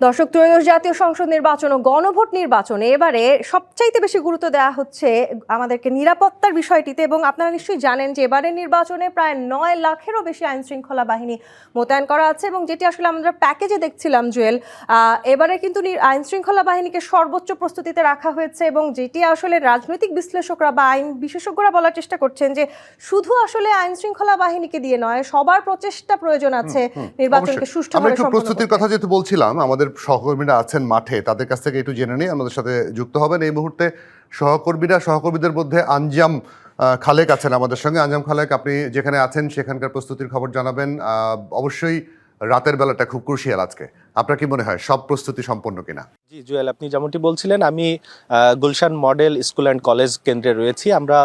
দর্শক ত্রয়োদশ জাতীয় সংসদ নির্বাচন ও গণভোট নির্বাচনে এবারে সবচাইতে বেশি গুরুত্ব দেওয়া হচ্ছে আমাদেরকে নিরাপত্তার বিষয়টিতে এবং আপনারা নিশ্চয়ই জানেন যে এবারের নির্বাচনে প্রায় নয় লাখেরও বেশি আইন শৃঙ্খলা বাহিনী মোতায়েন করা আছে এবং যেটি আসলে আমরা প্যাকেজে দেখছিলাম জুয়েল এবারে কিন্তু আইন শৃঙ্খলা বাহিনীকে সর্বোচ্চ প্রস্তুতিতে রাখা হয়েছে এবং যেটি আসলে রাজনৈতিক বিশ্লেষকরা বা আইন বিশেষজ্ঞরা বলার চেষ্টা করছেন যে শুধু আসলে আইন শৃঙ্খলা বাহিনীকে দিয়ে নয় সবার প্রচেষ্টা প্রয়োজন আছে নির্বাচনকে। সুষ্ঠুভাবে প্রস্তুতির কথা যেহেতু বলছিলাম আমাদের সহকর্মীরা আছেন মাঠে, তাদের কাছ থেকে একটু জেনে নিয়ে আমাদের সাথে যুক্ত হবেন এই মুহূর্তে সহকর্মীরা, সহকর্মীদের মধ্যে আঞ্জাম খালেক আছেন আমাদের সঙ্গে। আঞ্জাম খালেক, আপনি যেখানে আছেন সেখানকার প্রস্তুতির খবর জানাবেন। অবশ্যই রাতের বেলাটা খুব ক্রুশিয়াল আজকে। আপনার কি মনে হয়, সব প্রস্তুতি সম্পন্ন কিনা? জি, জুয়েল, আপনি যেমনটি বলছিলেন, আমি Gulshan model school and college কেন্দ্রে রয়েছি। আমরা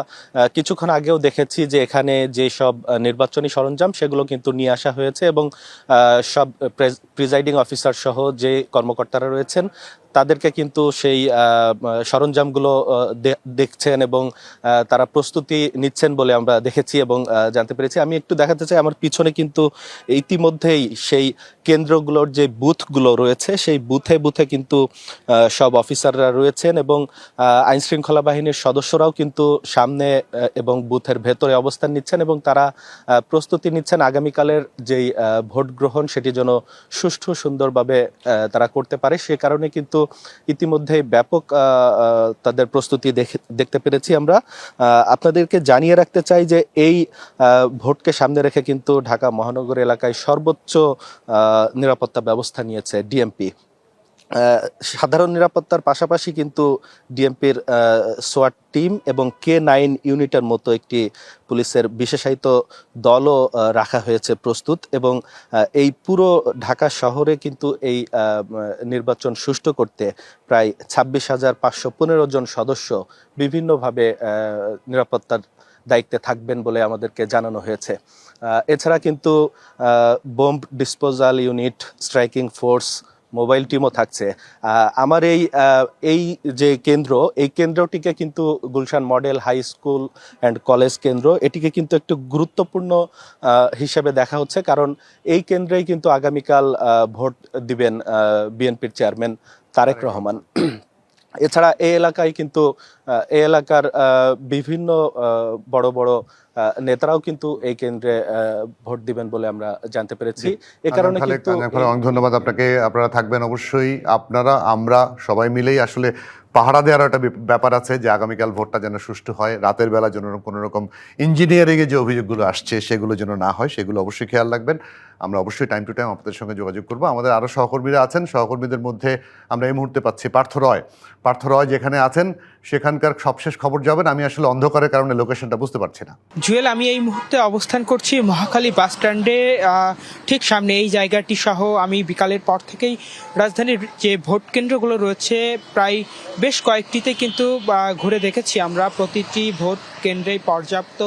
কিছুক্ষণ আগেও দেখেছি যে এখানে যে সব নির্বাচনী সরঞ্জাম সেগুলো কিন্তু নিয়ে আসা হয়েছে এবং সব প্রিজাইডিং অফিসার সহ যে কর্মকর্তারা রয়েছেন, তাদেরকে কিন্তু সেই সরঞ্জামগুলো দেখছেন এবং তারা প্রস্তুতি নিচ্ছেন বলে আমরা দেখেছি এবং জানতে পেরেছি। আমি একটু দেখাতে চাই, আমার পিছনে কিন্তু ইতিমধ্যেই সেই কেন্দ্রগুলোর যে বুথগুলো রয়েছে, সেই বুথে বুথে কিন্তু সব অফিসাররা রয়েছেন এবং আইন শৃঙ্খলা বাহিনীর সদস্যরাও কিন্তু সামনে এবং বুথের ভেতরে অবস্থান নিচ্ছেন এবং তারা প্রস্তুতি নিচ্ছেন। আগামীকালের যেই ভোট গ্রহণ সেটি যেন সুষ্ঠু, সুন্দরভাবে তারা করতে পারে সে কারণে কিন্তু ইতিমধ্যে ব্যাপক তাদের প্রস্তুতি দেখে- দেখতে পেরেছি আমরা। আপনাদেরকে জানিয়ে রাখতে চাই যে এই ভোটকে সামনে রেখে কিন্তু ঢাকা মহানগর এলাকায় সর্বোচ্চ নিরাপত্তা ব্যবস্থা নিয়েছে ডিএমপি। সাধারণ নিরাপত্তার পাশাপাশি কিন্তু ডিএমপির সোয়াট টিম এবং কে নাইন ইউনিটের মতো একটি পুলিশের বিশেষায়িত দলও রাখা হয়েছে প্রস্তুত এবং এই পুরো ঢাকা শহরে কিন্তু এই নির্বাচন সুষ্ঠু করতে প্রায় ছাব্বিশ হাজার পাঁচশো পনেরো জন সদস্য বিভিন্নভাবে নিরাপত্তার দায়িত্বে থাকবেন বলে আমাদেরকে জানানো হয়েছে। এছাড়া কিন্তু bomb disposal unit, striking force mobile টিমও থাকছে। আমার এই এই যে কেন্দ্র এই কেন্দ্রটিকে কিন্তু Gulshan model high school and college কেন্দ্র এটিকে কিন্তু একটু গুরুত্বপূর্ণ হিসেবে দেখা হচ্ছে। কারণ এই কেন্দ্রেই কিন্তু আগামীকাল ভোট দিবেন বিএনপির চেয়ারম্যান তারেক রহমান। এছাড়া এই এলাকায় কিন্তু এই এলাকার বিভিন্ন বড় বড় নেতারাও কিন্তু এই কেন্দ্রে ভোট দিবেন বলে আমরা জানতে পেরেছি। এ কারণে কিন্তু অনেক ধন্যবাদ আপনাকে। আপনারা থাকবেন অবশ্যই। আপনারা আমরা সবাই মিলেই আসলে পাহারা দেওয়ার একটা ব্যাপার আছে যে আগামীকাল ভোটটা যেন সুষ্ঠু হয় রাতের বেলা যেন কোনো রকম ইঞ্জিনিয়ারিংয়ে যে অভিযোগগুলো আসছে সেগুলো যেন না হয় সেগুলো অবশ্যই খেয়াল রাখবেন। আমরা অবশ্যই টাইম টু টাইম আপনাদের সঙ্গে যোগাযোগ করব। আমাদের আরও সহকর্মীরা আছেন। সহকর্মীদের মধ্যে আমরা এই মুহূর্তে পাচ্ছি পার্থ রয়। পার্থ রয় যেখানে আছেন, সেখানকার সবশেষ খবর যাবেন। আমি আসলে অন্ধকারের কারণে লোকেশনটা বুঝতে পারছি না। জুয়েল, আমি এই মুহূর্তে অবস্থান করছি মহাখালী বাস স্ট্যান্ডে ঠিক সামনে এই জায়গাটি সহ আমি বিকালের পর থেকেই রাজধানীর যে ভোট কেন্দ্রগুলো রয়েছে, প্রায় বেশ কয়েকটিতে কিন্তু ঘুরে দেখেছি আমরা। প্রতিটি ভোট কেন্দ্রে পর্যাপ্ত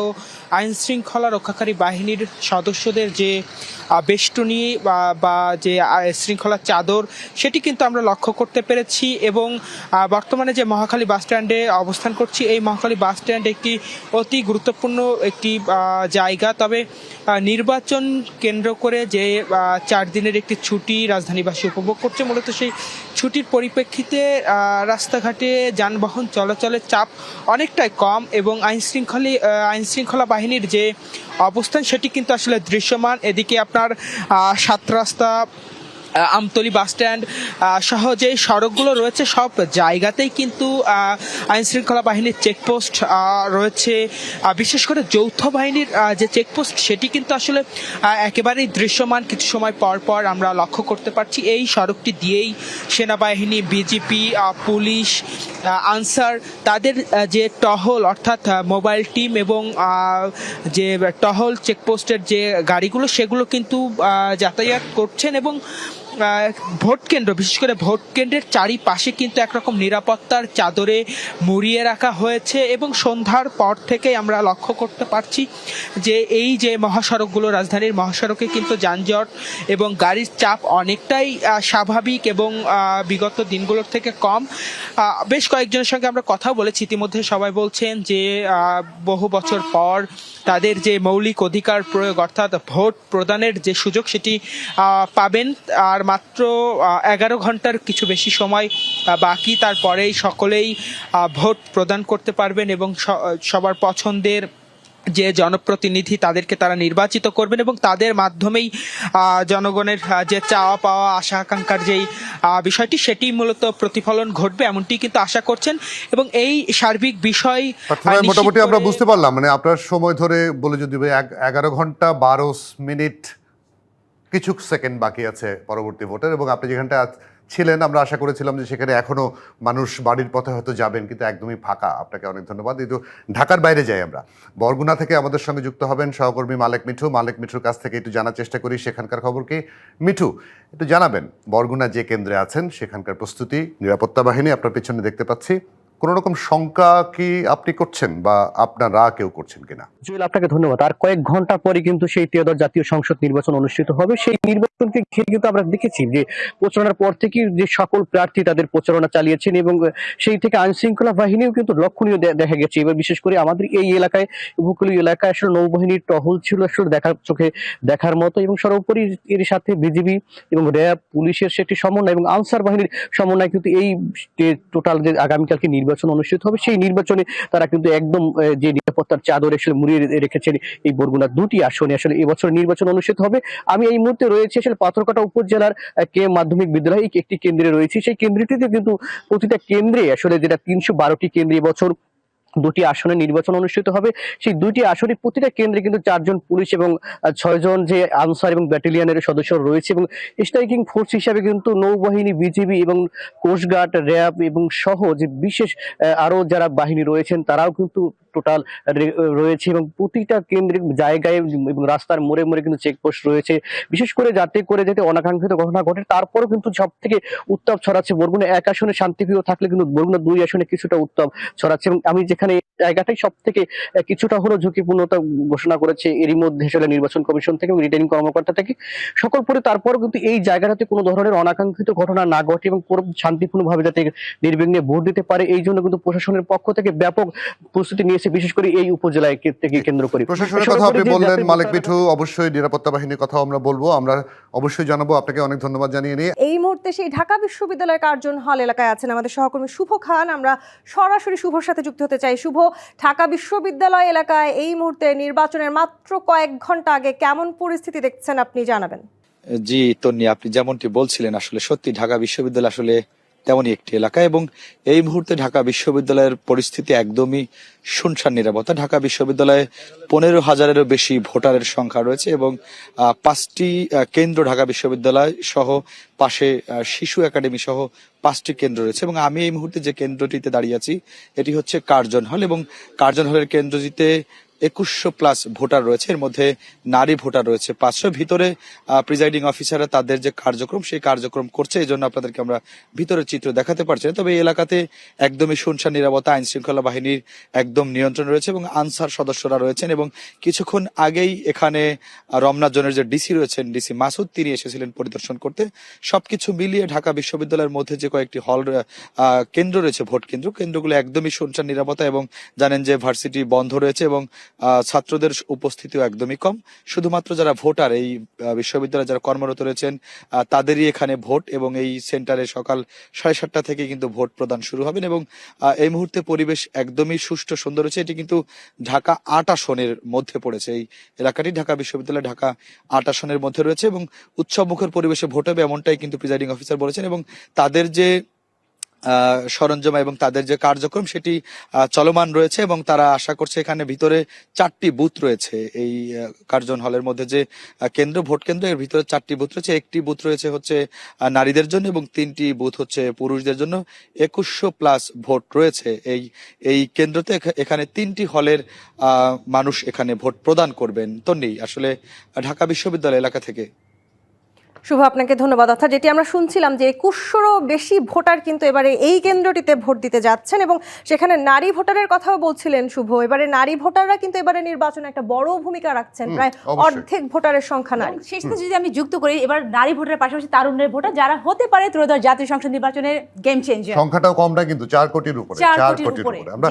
আইন শৃঙ্খলা রক্ষাকারী বাহিনীর সদস্যদের যে বেষ্টনী বা যে শৃঙ্খলার চাদর, সেটি কিন্তু আমরা লক্ষ্য করতে পেরেছি এবং বর্তমানে যে মহাখালী বাস স্ট্যান্ডে অবস্থান করছি, এই মহাখালী বাস স্ট্যান্ড একটি অতি গুরুত্বপূর্ণ একটি জায়গা। তবে নির্বাচন কেন্দ্র করে যে চার দিনের একটি ছুটি রাজধানীবাসী উপভোগ করছে, মূলত সেই ছুটির পরিপ্রেক্ষিতে রাস্তাঘাটে যানবাহন চলাচলের চাপ অনেকটাই কম এবং আইন শৃঙ্খলী বাহিনীর যে অবস্থান সেটি কিন্তু আসলে দৃশ্যমান। এদিকে আপনার সাত রাস্তা আমতলী বাস স্ট্যান্ড সহ যে সড়কগুলো রয়েছে সব জায়গাতেই কিন্তু আইন শৃঙ্খলা বাহিনীর চেকপোস্ট রয়েছে। বিশেষ করে যৌথ বাহিনীর যে চেকপোস্ট, সেটি কিন্তু আসলে একেবারেই দৃশ্যমান। কিছু সময় পর পর আমরা লক্ষ্য করতে পারছি, এই সড়কটি দিয়েই সেনাবাহিনী, বিজিপি পুলিশ আনসার, তাদের যে টহল, অর্থাৎ মোবাইল টিম এবং যে টহল, চেকপোস্টের যে গাড়িগুলো, সেগুলো কিন্তু যাতায়াত করছেন এবং ভোট কেন্দ্র, বিশেষ করে ভোট কেন্দ্রের চারিপাশে কিন্তু একরকম নিরাপত্তার চাদরে মুড়িয়ে রাখা হয়েছে এবং সন্ধ্যার পর থেকে আমরা লক্ষ্য করতে পারছি যে এই যে মহাসড়কগুলো, রাজধানীর মহাসড়কে কিন্তু যানজট এবং গাড়ির চাপ অনেকটাই স্বাভাবিক এবং বিগত দিনগুলোর থেকে কম। বেশ কয়েকজনের সঙ্গে আমরা কথা বলেছি। ইতিমধ্যে সবাই বলছেন যে বহু বছর পর তাদের যে মৌলিক অধিকার প্রয়োগ, অর্থাৎ ভোট প্রদানের যে সুযোগ সেটি পাবেন। আর মাত্র এগারো ঘণ্টার কিছু বেশি সময় বাকি। তারপরেই সকলেই ভোট প্রদান করতে পারবেন এবং সবার পছন্দের যে জনপ্রতিনিধি তাদেরকে তারা নির্বাচিত করবেন এবং তাদের মাধ্যমেই জনগণের যে চাওয়া পাওয়া আশা আকাঙ্ক্ষার যেই বিষয়টি সেটি মূলত প্রতিফলন ঘটবে এমনটি কিন্তু আশা করছেন এবং এই সার্বিক বিষয় মোটামুটি আমরা বুঝতে পারলাম। মানে আপনার সময় ধরে বলে যদি এগারো ঘণ্টা বারো মিনিট কিছু সেকেন্ড বাকি আছে পরবর্তী ভোটের এবং আপনি যেখানটা আজ ছিলেন, আমরা আশা করেছিলাম যে সেখানে এখনও মানুষ বাড়ির পথে হয়তো যাবেন, কিন্তু একদমই ফাঁকা। আপনাকে অনেক ধন্যবাদ। কিন্তু ঢাকার বাইরে যাই আমরা। বরগুনা থেকে আমাদের সঙ্গে যুক্ত হবেন সহকর্মী মালেক মিঠু। মালেক মিঠুর কাছ থেকে একটু জানার চেষ্টা করি সেখানকার খবরকে মিঠু, একটু জানাবেন, বরগুনা যে কেন্দ্রে আছেন, সেখানকার প্রস্তুতি, নিরাপত্তা বাহিনী আপনার পেছনে দেখতে পাচ্ছি। কোনো রকম শঙ্কা কি আপনি করছেন বা আপনারা কেউ করছেন কিনা? জুয়েল, আপনাকে ধন্যবাদ। আর কয়েক ঘণ্টা পরে কিন্তু সেই ত্রয়োদশ জাতীয় সংসদ নির্বাচন অনুষ্ঠিত হবে। সেই নির্বাচনকে ঘিরে কিন্তু আমরা দেখেছি যে প্রচারণার পর থেকে যে সকল প্রার্থী তাদের প্রচারণা চালিয়েছেন এবং সেই থেকে আইন শৃঙ্খলা বাহিনীও কিন্তু লক্ষণীয় দেখা গেছে। এবার বিশেষ করে আমাদের এই এলাকায়, উপকূলীয় এলাকায় আসলে নৌবাহিনীর টহল ছিল আসলে দেখার চোখে দেখার মতো এবং সর্বোপরি এর সাথে বিজিবি এবং র্যাব, পুলিশের সেটি সমন্বয় এবং আনসার বাহিনীর সমন্বয় কিন্তু এই টোটাল যে আগামীকালকে নির্বাচন অনুষ্ঠিত হবে, সেই নির্বাচনে তারা কিন্তু একদম যে নিরাপত্তার চাদর আসলে মুড়িয়ে রেখেছেন এই বরগুনা দুটি আসনে। আসলে এবছর নির্বাচন অনুষ্ঠিত হবে। আমি এই মুহূর্তে রয়েছে আসলে পাথরকাটা উপজেলার কে মাধ্যমিক বিদ্যালয় একটি কেন্দ্রে রয়েছে। সেই কেন্দ্রটিতে কিন্তু প্রতিটা কেন্দ্রে আসলে যেটা তিনশো বারোটি কেন্দ্রে এবছর দুটি আসনে নির্বাচন অনুষ্ঠিত হবে। সেই দুটি আসনে প্রতিটা কেন্দ্রে কিন্তু চারজন পুলিশ এবং ছয়জন যে আনসার এবং ব্যাটালিয়নের সদস্য রয়েছে এবং স্ট্রাইকিং ফোর্স হিসাবে কিন্তু নৌবাহিনী, বিজিবি এবং কোস্টগার্ড র্যাব এবং সহ যে বিশেষ আরও আরও যারা বাহিনী রয়েছেন, তারাও কিন্তু টোটাল রয়েছে এবং প্রতিটা কেন্দ্রিক জায়গায় এবং রাস্তার মোড়ে মোড়ে কিন্তু চেকপোস্ট রয়েছে। বিশেষ করে যাতে করে যাতে অনাকাঙ্ক্ষিত ঘটনা ঘটে, তারপরও কিন্তু সব থেকে উত্তাপ ছড়াচ্ছে বরগুনা। এক আসনে শান্তিপ্রিয় থাকলে কিন্তু বরগুনা দুই আসনে কিছুটা উত্তাপ ছড়াচ্ছে এবং আমি যেখানে জায়গাটাই সব থেকে কিছুটা হলেও ঝুঁকিপূর্ণতা ঘোষণা করেছে এরই মধ্যে আসলে নির্বাচন কমিশন থেকে রিটার্নিং কর্মকর্তা থেকে। সকল পরে তারপরও কিন্তু এই জায়গাটাতে কোনো ধরনের অনাকাঙ্ক্ষিত ঘটনা না ঘটে এবং পুরো শান্তিপূর্ণভাবে যাতে নির্বিঘ্নে ভোট দিতে পারে, এই জন্য কিন্তু প্রশাসনের পক্ষ থেকে ব্যাপক প্রস্তুতি নিয়েছে বিশেষ করে এই উপজেলায় থেকে কেন্দ্র করে। প্রশাসনের কথা আপনি বললেন মালিক মিঠু অবশ্যই নিরাপত্তা বাহিনীর কথা আমরা বলব। আমরা অবশ্যই জানাব। আপনাকে অনেক ধন্যবাদ জানিয়ে নিয়ে। এই মুহূর্তে সেই ঢাকা বিশ্ববিদ্যালয়ের কার্জন হল এলাকায় আছেন আমাদের সহকর্মী শুভ খান। আমরা সরাসরি শুভর সাথে যুক্ত হতে চাই। শুভ ঢাকা বিশ্ববিদ্যালয় এলাকায় এই মুহূর্তে নির্বাচনের মাত্র কয়েক ঘণ্টা আগে কেমন পরিস্থিতি দেখছেন আপনি জানাবেন? জি তন্নি আপনি যেমনটি বলছিলেন আসলে সত্যি ঢাকা বিশ্ববিদ্যালয় আসলে তেমনই একটি এলাকা এবং এই মুহূর্তে ঢাকা বিশ্ববিদ্যালয়ের পরিস্থিতি একদমই শুনশান নিরাপত্তা। ঢাকা বিশ্ববিদ্যালয়ে পনেরো হাজারেরও বেশি ভোটারের সংখ্যা রয়েছে এবং পাঁচটি কেন্দ্র ঢাকা বিশ্ববিদ্যালয় সহ পাশে শিশু একাডেমি সহ পাঁচটি কেন্দ্র রয়েছে এবং আমি এই মুহূর্তে যে কেন্দ্রটিতে দাঁড়িয়ে আছি, এটি হচ্ছে কার্জন হল এবং কার্জন হলের কেন্দ্রটিতে একুশশো প্লাস ভোটার রয়েছে। এর মধ্যে নারী ভোটার রয়েছে পাঁচশো ভিতরে। প্রিজাইডিং অফিসাররা তাদের যে কার্যক্রম, সেই কার্যক্রম করছে। এই জন্য আপনাদেরকে আমরা ভিতরের চিত্র দেখাতে পারছি। তবে এই এলাকাতে একদমই শুনশান নিরাপত্তা, আইন শৃঙ্খলা বাহিনীর একদম নিয়ন্ত্রণ রয়েছে এবং আনসার সদস্যরা রয়েছেন এবং কিছুক্ষণ আগেই এখানে রমনা জোনের যে ডিসি রয়েছেন, ডিসি মাসুদ, তিনি এসেছিলেন পরিদর্শন করতে। সবকিছু মিলিয়ে ঢাকা বিশ্ববিদ্যালয়ের মধ্যে যে কয়েকটি হল কেন্দ্র রয়েছে, ভোট কেন্দ্র, কেন্দ্রগুলো একদমই শুনশান নিরাপত্তা এবং জানেন যে ভার্সিটি বন্ধ রয়েছে এবং ছাত্রদের উপস্থিতিও একদমই কম। শুধুমাত্র যারা ভোটার, এই বিশ্ববিদ্যালয়ে যারা কর্মরত রয়েছেন তাদেরই এখানে ভোট এবং এই সেন্টারে সকাল সাড়ে সাতটা থেকে কিন্তু ভোট প্রদান শুরু হবেন এবং এই মুহূর্তে পরিবেশ একদমই সুষ্ঠু সুন্দর রয়েছে। এটি কিন্তু ঢাকা আট আসনের মধ্যে পড়েছে। এই এলাকাটি ঢাকা বিশ্ববিদ্যালয় ঢাকা আট আসনের মধ্যে রয়েছে এবং উৎসব মুখর পরিবেশে ভোট হবে এমনটাই কিন্তু প্রিজাইডিং অফিসার বলেছেন এবং তাদের যে সরঞ্জাম এবং তাদের যে কার্যক্রম সেটি চলমান রয়েছে এবং তারা আশা করছে এখানে ভিতরে চারটি বুথ রয়েছে। এই কার্জন হলের মধ্যে যে কেন্দ্র, ভোট কেন্দ্র, এর ভিতরে চারটি বুথ রয়েছে। একটি বুথ রয়েছে হচ্ছে নারীদের জন্য এবং তিনটি বুথ হচ্ছে পুরুষদের জন্য। একুশশো প্লাস ভোট রয়েছে। এই এই কেন্দ্রতে এখানে তিনটি হলের মানুষ এখানে ভোট প্রদান করবেন। তো নেই আসলে ঢাকা বিশ্ববিদ্যালয় এলাকা থেকে। শুভ আপনাকে ধন্যবাদ। অর্থাৎ যেটি আমরা শুনছিলাম যে একুশশোরও বেশি ভোটার কিন্তু এবারে এই কেন্দ্রটিতে ভোট দিতে যাচ্ছেন এবং সেখানে নারী ভোটারের কথাও বলছিলেন শুভ। এবারে নারী ভোটাররা কিন্তু এবারে নির্বাচনে একটা বড় ভূমিকা রাখছেন প্রায় অর্ধেক ভোটারের সংখ্যা নারী শেষ যদি আমি যুক্ত করি এবার নারী ভোটারের পাশাপাশি তারুণ্যের ভোটার যারা হতে পারে ত্রয়োদশ জাতীয় সংসদ নির্বাচনের গেম চেঞ্জার সংখ্যাটাও কম না কিন্তু চার কোটির উপরে চার কোটির উপরে, আমরা।